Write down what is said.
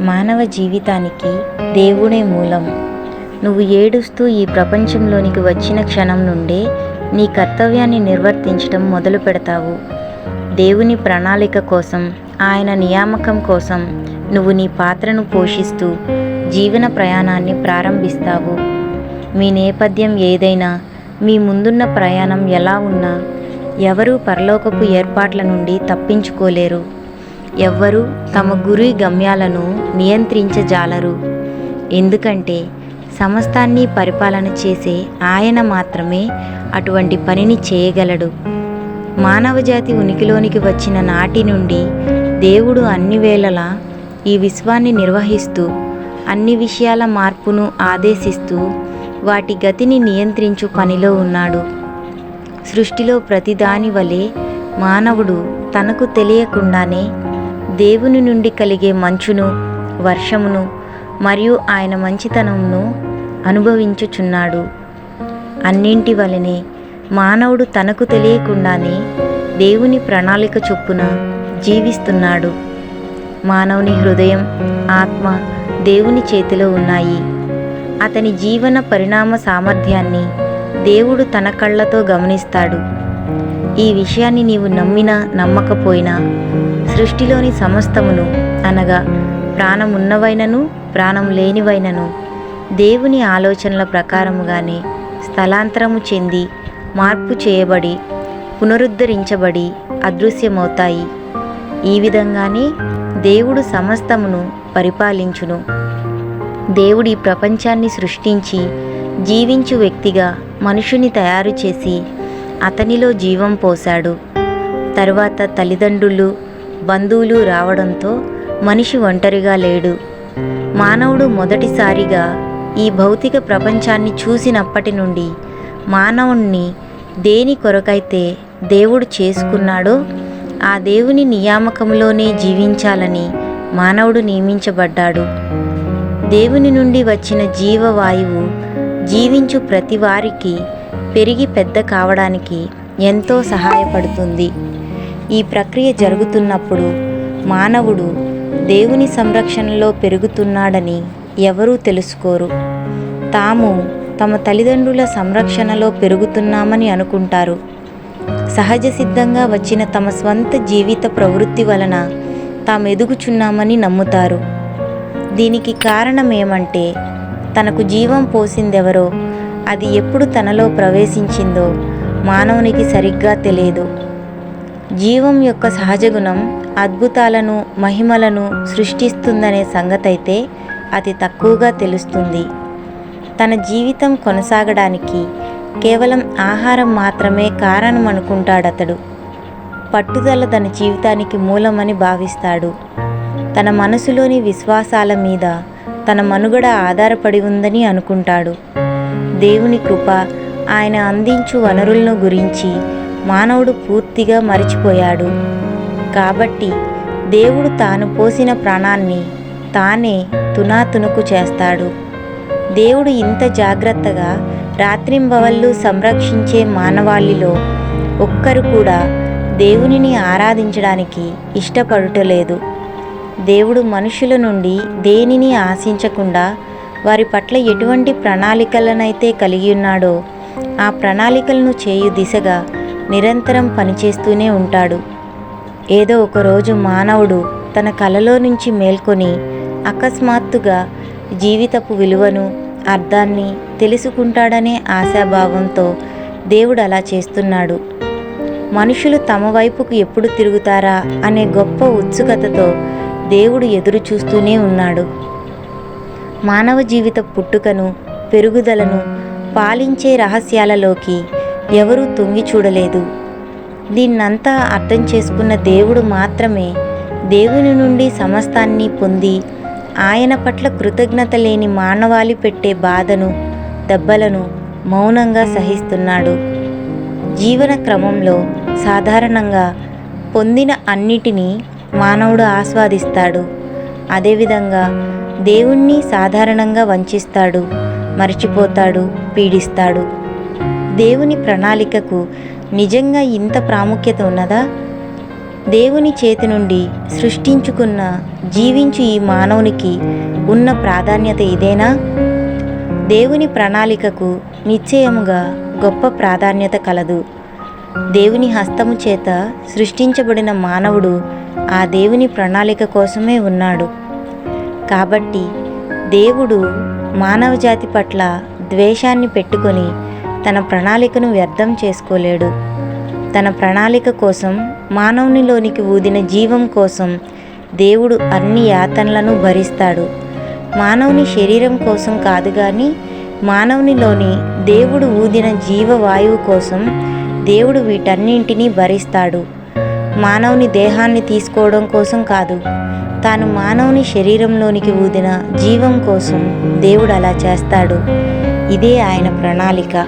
మానవ జీవితానికి దేవుడే మూలం. నువ్వు ఏడుస్తూ ఈ ప్రపంచంలోనికి వచ్చిన క్షణం నుండే నీ కర్తవ్యాన్ని నిర్వర్తించడం మొదలు పెడతావు. దేవుని ప్రణాళిక కోసం ఆయన నియామకం కోసం నువ్వు నీ పాత్రను పోషిస్తూ జీవన ప్రయాణాన్ని ప్రారంభిస్తావు. మీ నేపథ్యం ఏదైనా మీ ముందున్న ప్రయాణం ఎలా ఉన్నా ఎవరూ పరలోకపు ఏర్పాట్ల నుండి తప్పించుకోలేరు. ఎవ్వరూ తమ గురి గమ్యాలను నియంత్రించజాలరు. ఎందుకంటే సమస్తాన్ని పరిపాలన చేసే ఆయన మాత్రమే అటువంటి పనిని చేయగలడు. మానవజాతి ఉనికిలోనికి వచ్చిన నాటి నుండి దేవుడు అన్ని వేళలా ఈ విశ్వాన్ని నిర్వహిస్తూ అన్ని విషయాల మార్పును ఆదేశిస్తూ వాటి గతిని నియంత్రించు పనిలో ఉన్నాడు. సృష్టిలో ప్రతిదాని వలె మానవుడు తనకు తెలియకుండానే దేవుని నుండి కలిగే మంచును వర్షమును మరియు ఆయన మంచితనమును అనుభవించుచున్నాడు. అన్నింటి వలనే మానవుడు తనకు తెలియకుండానే దేవుని ప్రణాళిక చొప్పున జీవిస్తున్నాడు. మానవుని హృదయం ఆత్మ దేవుని చేతిలో ఉన్నాయి. అతని జీవన పరిణామ సామర్థ్యాన్ని దేవుడు తన కళ్ళతో గమనిస్తాడు. ఈ విషయాన్ని నీవు నమ్మినా నమ్మకపోయినా సృష్టిలోని సమస్తమును అనగా ప్రాణమున్నవైనను ప్రాణం లేనివైనను దేవుని ఆలోచనల ప్రకారముగానే స్థలాంతరము చెంది మార్పు చేయబడి పునరుద్ధరించబడి అదృశ్యమవుతాయి. ఈ విధంగానే దేవుడు సమస్తమును పరిపాలించును. దేవుడి ప్రపంచాన్ని సృష్టించి జీవించు వ్యక్తిగా మనుషుని తయారు చేసి అతనిలో జీవం పోశాడు. తరువాత తల్లిదండ్రులు బంధువులు రావడంతో మనిషి ఒంటరిగా లేడు. మానవుడు మొదటిసారిగా ఈ భౌతిక ప్రపంచాన్ని చూసినప్పటి నుండి మానవుణ్ణి దేని కొరకైతే దేవుడు చేసుకున్నాడో ఆ దేవుని నియామకంలోనే జీవించాలని మానవుడు నియమించబడ్డాడు. దేవుని నుండి వచ్చిన జీవవాయువు జీవించు ప్రతి వారికి పెరిగి పెద్ద కావడానికి ఎంతో సహాయపడుతుంది. ఈ ప్రక్రియ జరుగుతున్నప్పుడు మానవుడు దేవుని సంరక్షణలో పెరుగుతున్నాడని ఎవరూ తెలుసుకోరు. తాము తమ తల్లిదండ్రుల సంరక్షణలో పెరుగుతున్నామని అనుకుంటారు. సహజ సిద్ధంగా వచ్చిన తమ స్వంత జీవిత ప్రవృత్తి వలన తాము ఎదుగుచున్నామని నమ్ముతారు. దీనికి కారణం ఏమంటే తనకు జీవం పోసిందెవరో అది ఎప్పుడు తనలో ప్రవేశించిందో మానవునికి సరిగ్గా తెలియదు. జీవం యొక్క సహజ గుణం అద్భుతాలను మహిమలను సృష్టిస్తుందనే సంగతైతే అతి తక్కువగా తెలుస్తుంది. తన జీవితం కొనసాగడానికి కేవలం ఆహారం మాత్రమే కారణం అనుకుంటాడతడు పట్టుదల తన జీవితానికి మూలమని భావిస్తాడు. తన మనసులోని విశ్వాసాల మీద తన మనుగడ ఆధారపడి ఉందని అనుకుంటాడు. దేవుని కృప ఆయన అందించు వనరులను గురించి మానవుడు పూర్తిగా మరిచిపోయాడు. కాబట్టి దేవుడు తాను పోసిన ప్రాణాన్ని తానే తునాతునుకు చేస్తాడు. దేవుడు ఇంత జాగ్రత్తగా రాత్రింబవళ్ళు సంరక్షించే మానవాళిలో ఒక్కరు కూడా దేవునిని ఆరాధించడానికి ఇష్టపడుటలేదు. దేవుడు మనుషుల నుండి దేనిని ఆశించకుండా వారి పట్ల ఎటువంటి ప్రణాళికలనైతే కలిగి ఉన్నాడో ఆ ప్రణాళికలను చేయు దిశగా నిరంతరం పనిచేస్తూనే ఉంటాడు. ఏదో ఒకరోజు మానవుడు తన కలలో నుంచి మేల్కొని అకస్మాత్తుగా జీవితపు విలువను అర్థాన్ని తెలుసుకుంటాడనే ఆశాభావంతో దేవుడు అలా చేస్తున్నాడు. మనుషులు తమ వైపుకు ఎప్పుడు తిరుగుతారా అనే గొప్ప ఉత్సుకతతో దేవుడు ఎదురు చూస్తూనే ఉన్నాడు. మానవ జీవిత పుట్టుకను పెరుగుదలను పాలించే రహస్యాలలోకి ఎవరూ తొంగి చూడలేదు. దీన్నంతా అర్థం చేసుకున్న దేవుడు మాత్రమే దేవుని నుండి సమస్తాన్ని పొంది ఆయన పట్ల కృతజ్ఞత లేని మానవాళి పెట్టే బాధను దెబ్బలను మౌనంగా సహిస్తున్నాడు. జీవన క్రమంలో సాధారణంగా పొందిన అన్నిటినీ మానవుడు ఆస్వాదిస్తాడు. అదేవిధంగా దేవుణ్ణి సాధారణంగా వంచిస్తాడు మర్చిపోతాడు పీడిస్తాడు. దేవుని ప్రణాళికకు నిజంగా ఇంత ప్రాముఖ్యత ఉన్నదా? దేవుని చేతి నుండి సృష్టించుకున్న జీవించు ఈ మానవునికి ఉన్న ప్రాధాన్యత ఇదేనా? దేవుని ప్రణాళికకు నిశ్చయముగా గొప్ప ప్రాధాన్యత కలదు. దేవుని హస్తము చేత సృష్టించబడిన మానవుడు ఆ దేవుని ప్రణాళిక కోసమే ఉన్నాడు. కాబట్టి దేవుడు మానవజాతి పట్ల ద్వేషాన్ని పెట్టుకొని తన ప్రణాళికను వ్యర్థం చేసుకోలేడు. తన ప్రణాళిక కోసం మానవునిలోనికి ఊదిన జీవం కోసం దేవుడు అన్ని యాతనలను భరిస్తాడు. మానవుని శరీరం కోసం కాదు కానీ మానవునిలోని దేవుడు ఊదిన జీవవాయువు కోసం దేవుడు వీటన్నింటినీ భరిస్తాడు. మానవుని దేహాన్ని తీసుకోవడం కోసం కాదు తాను మానవుని శరీరంలోనికి ఊదిన జీవం కోసం దేవుడు అలా చేస్తాడు. ఇదే ఆయన ప్రణాళిక.